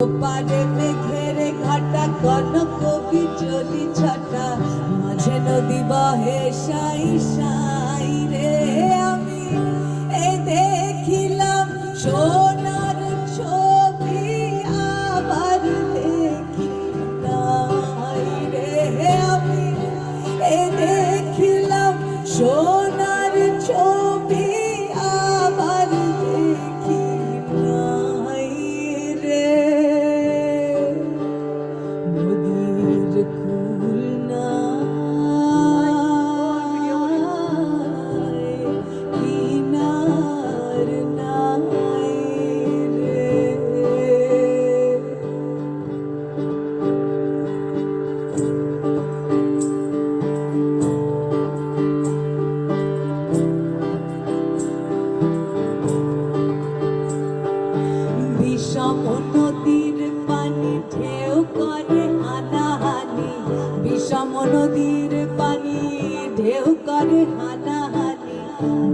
পারে মেঘের ঘাটা কনক বিজলি ছাটা, মাঝে নদী বহে সাই সাই রে। আমি এ দেখিলাম সোনার ছবি, আবার দেখি নাই রে, আমি এ দেখিলাম সোনার নদীর পানি ঢেউ করে হানাহানি। বিষম নদীর পানি ঢেউ করে হানাহানি।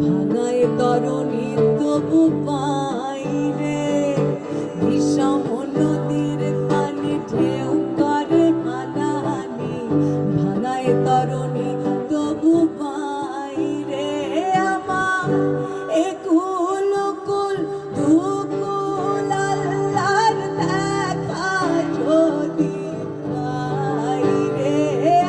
ভাঙায় তরণী তবু পাই রে।